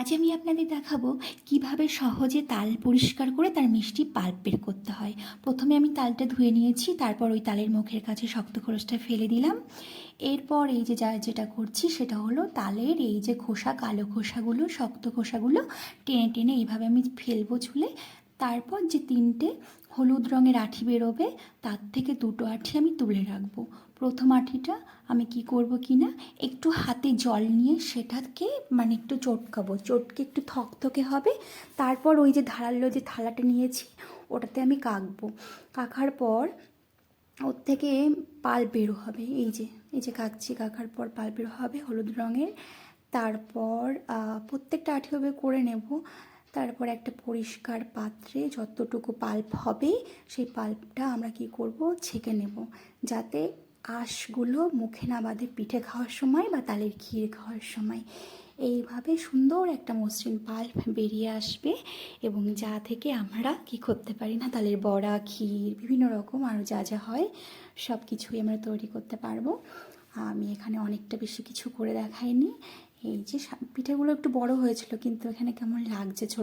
আজ আমি আপনাদের দেখাবো কীভাবে সহজে তাল পরিষ্কার করে তার মিষ্টি পাল্প বের করতে হয়। প্রথমে আমি তালটা ধুয়ে নিয়েছি, তারপর ওই তালের মুখের কাছে শক্ত খোলসটা ফেলে দিলাম। এরপর এই যে যা যেটা করছি সেটা হলো তালের এই যে খোসা, কালো খোসাগুলো, শক্ত খোসাগুলো টেনে টেনে এইভাবে আমি ফেলব চুলে। তারপর যে তিনটে হলুদ রঙের আঠি বেরোবে, তার থেকে দুটো আঠি আমি তুলে রাখব। প্রথম আঠিটা আমি কি করব কি না একটু হাতে জল নিয়ে সেটাকে মানে একটু চটকাবো। চটকে একটু থকথকে হবে। তারপর ওই যে ধারালো যে থালাটা নিয়েছি, ওটাতে আমি কাকবো। কাকার পর ওর থেকে পাল বেরো হবে। এই যে এই যে কাকছি, কাকার পর পাল বেরো হবে হলুদ রঙের। তারপর প্রত্যেকটা আঠি হবে করে নেব। তারপর একটা পরিষ্কার পাত্রে যতটুকু পাল্প হবে, সেই পাল্পটা আমরা কি করব? ছেঁকে নেব। যাতে আঁশগুলো মুখে না বাঁধে পিঠে খাওয়ার সময় বা তালের ক্ষীর খাওয়ার সময়। এইভাবে সুন্দর একটা মসৃণ পাল্প বেরিয়ে আসবে এবং যা থেকে আমরা কি করতে পারি না, তালের বড়া, ক্ষীর, বিভিন্ন রকম আরও যা যা হয় সব কিছুই আমরা তৈরি করতে পারব। আমি এখানে অনেকটা বেশি কিছু করে দেখাইনি। এই যে পিঠেগুলো একটু বড় হয়েছিল, কিন্তু এখানে কেমন লাগছে ছোট